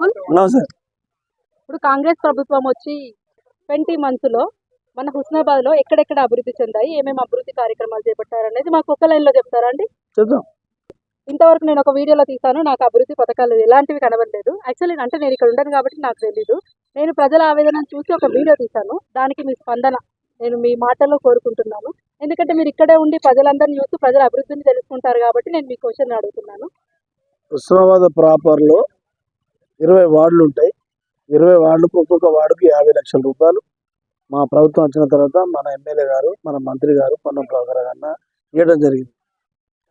Uncle ఇప్పుడు కాంగ్రెస్ ప్రభుత్వం వచ్చి ట్వంటీ మంత్స్లో మన హుస్నాబాద్లో ఎక్కడెక్కడ అభివృద్ధి చెందాయి ఏమేమి అభివృద్ధి కార్యక్రమాలు చేపట్టారు అనేది మాకు ఒక లైన్లో చెప్తారా అండి? చూద్దాం ఇంతవరకు నేను ఒక వీడియోలో తీసాను నాకు అభివృద్ధి పథకాలు ఎలాంటివి కనబడలేదు. యాక్చువల్లీ అంటే నేను ఇక్కడ ఉండను కాబట్టి నాకు తెలీదు. నేను ప్రజల ఆవేదనను చూసి ఒక వీడియో తీశాను దానికి మీ స్పందన నేను మీ మాటల్లో కోరుకుంటున్నాను. ఎందుకంటే మీరు ఇక్కడే ఉండి ప్రజలందరినీ చూస్తూ ప్రజల అభివృద్ధిని తెలుసుకుంటారు కాబట్టి నేను మీ క్వశ్చన్ అడుగుతున్నాను. ఉస్మానాబాద్ ప్రాపర్లో ఇరవై వార్డులు ఉంటాయి. ఇరవై వార్డులకు ఒక్కొక్క వార్డుకు యాభై లక్షల రూపాయలు. మా ప్రభుత్వం వచ్చిన తర్వాత మన ఎమ్మెల్యే గారు మన మంత్రి గారు పొన్నం ప్రభాకర్ గారు ఇవ్వడం జరిగింది.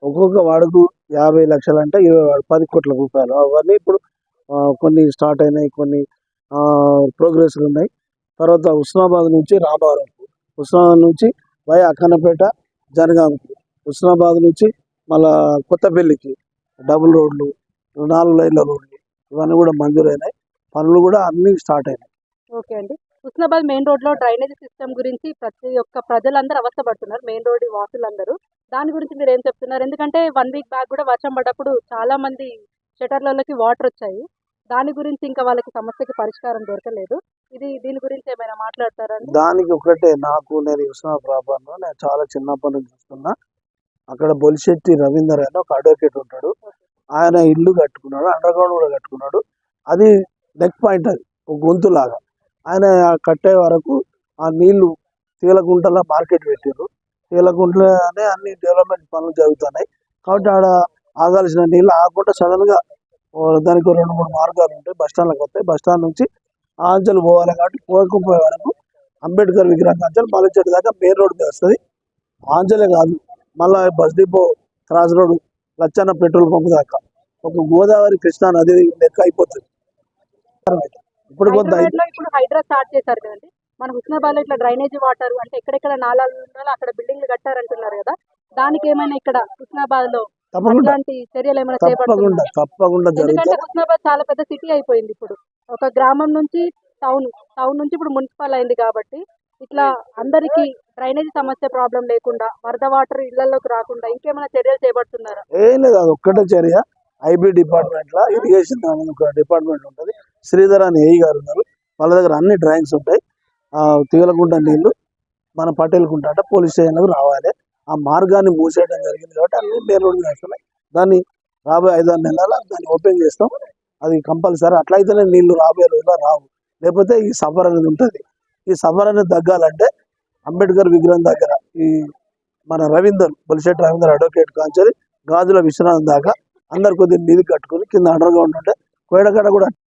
ఒక్కొక్క వార్డుకు యాభై లక్షలు అంటే ఇరవై వార్డు పది కోట్ల రూపాయలు. అవన్నీ ఇప్పుడు కొన్ని స్టార్ట్ అయినాయి కొన్ని ప్రోగ్రెస్లు ఉన్నాయి. తర్వాత ఉస్మానాబాద్ నుంచి రామవరం ఉస్మానాబాద్ నుంచి వై అక్కన్నపేట జనగాంకు ఉస్మానాబాద్ నుంచి మళ్ళా కొత్తపల్లికి డబుల్ రోడ్లు నాలుగు లైన్ల రోడ్లు. ఇవన్నీ కూడా మంజూరైనాయి. పనులు కూడా అన్ని స్టార్ట్ అయినాయి. ఓకే అండి. హుస్నాబాద్ మెయిన్ రోడ్లో డ్రైనేజ్ సిస్టమ్ గురించి ప్రతి ఒక్క ప్రజలందరూ అవస్థపడుతున్నారు మెయిన్ రోడ్ వాసులందరూ. దాని గురించి మీరు ఏం చెప్తున్నారు? ఎందుకంటే వన్ వీక్ బ్యాక్ కూడా వర్షం పడ్డప్పుడు చాలా మంది షటర్లలోకి వాటర్ వచ్చాయి. దాని గురించి ఇంకా వాళ్ళకి సమస్యకి పరిష్కారం దొరకలేదు. ఇది దీని గురించి ఏమైనా మాట్లాడతారా దానికి ఒకటే నాకు నేను యువసన ప్రాపర్లో నేను చాలా చిన్నప్పటి నుంచి చూస్తున్నా. అక్కడ బొలిశెట్టి రవీందర్ అని ఒక అడ్వకేట్ ఉంటాడు. ఆయన ఇల్లు కట్టుకున్నాడు అండర్ గ్రౌండ్ కూడా కట్టుకున్నాడు. అది నెక్ పాయింట్ అది ఒక గొంతు లాగా. ఆయన కట్టే వరకు ఆ నీళ్ళు తీలకుంటలా మార్కెట్ పెట్టారు తీలకుంటలోనే అన్ని డెవలప్మెంట్ పనులు జరుగుతున్నాయి. కాబట్టి ఆడ ఆగాల్సిన నీళ్ళు ఆగకుండా సడన్గా దానికి రెండు మూడు మార్గాలు ఉంటాయి. బస్ స్టాండ్లకు వస్తాయి. బస్ స్టాండ్ నుంచి ఆ అంచెలు పోవాలి కాబట్టి పోయకపోయే వరకు అంబేద్కర్ విగ్రహం అంచెలు చెట్టు దాకా మెయిన్ రోడ్ వస్తుంది. ఆంచలే కాదు మళ్ళీ bus depot cross road Lacchanna petrol pump దాకా. ఒక గోదావరి కృష్ణా నది లెక్క అయిపోతుంది. ఇప్పుడు కొంత ఇప్పుడు హైడ్రా స్టార్ట్ చేశారు కదండి. మన హుస్నాబాద్లో ఇట్లా డ్రైనేజ్ వాటర్ అంటే ఎక్కడెక్కడ నాలాలు ఉండాలో అక్కడ బిల్డింగ్లు కట్టారంటున్నారు కదా. దానికి ఏమైనా ఇక్కడ హుస్నాబాద్లో చర్యలు ఏమైనా తప్పకుండా చేపడుతున్నారు తప్పకుండా ఎందుకంటే హుస్నాబాద్ చాలా పెద్ద సిటీ అయిపోయింది ఇప్పుడు. ఒక గ్రామం నుంచి టౌన్ టౌన్ నుంచి ఇప్పుడు మున్సిపల్ అయింది కాబట్టి ఇట్లా అందరికి డ్రైనేజ్ సమస్య ప్రాబ్లం లేకుండా వరద వాటర్ ఇళ్ళలోకి రాకుండా ఇంకేమైనా చర్యలు చేపడుతున్నారా? ఏం లేదు అది ఒక్కటే చర్య. ఐబీ డిపార్ట్మెంట్ లా ఇరిగేషన్ ఒక డిపార్ట్మెంట్ ఉంటుంది. శ్రీధర్ అని ఏఈ గారు ఉన్నారు. వాళ్ళ దగ్గర అన్ని డ్రాయింగ్స్ ఉంటాయి. ఆ తీగలకుంట నీళ్ళు మన పటేల్కుంట అంటే పోలీస్ స్టేషన్లకు రావాలి. ఆ మార్గాన్ని మూసేయడం జరిగింది కాబట్టి అన్ని పేర్లు వేస్తున్నాయి. దాన్ని రాబోయే ఐదారు నెలల దాన్ని ఓపెన్ చేస్తాం. అది కంపల్సరీ. అట్లయితేనే నీళ్ళు రాబోయే రోజుల్లో రావు. లేకపోతే ఈ సఫర్ అనేది ఉంటుంది. ఈ సఫర్ అనేది తగ్గాలంటే అంబేద్కర్ విగ్రహం దగ్గర ఈ మన రవీందర్ బొలిశెట్టి రవీందర్ అడ్వకేట్ కాంచరి గాజుల విశ్వనాథం దాకా అందరు కొద్దిగా మీది కట్టుకుని కింద అండర్ గ్రౌండ్ ఉంటే కోయడకాడ కూడా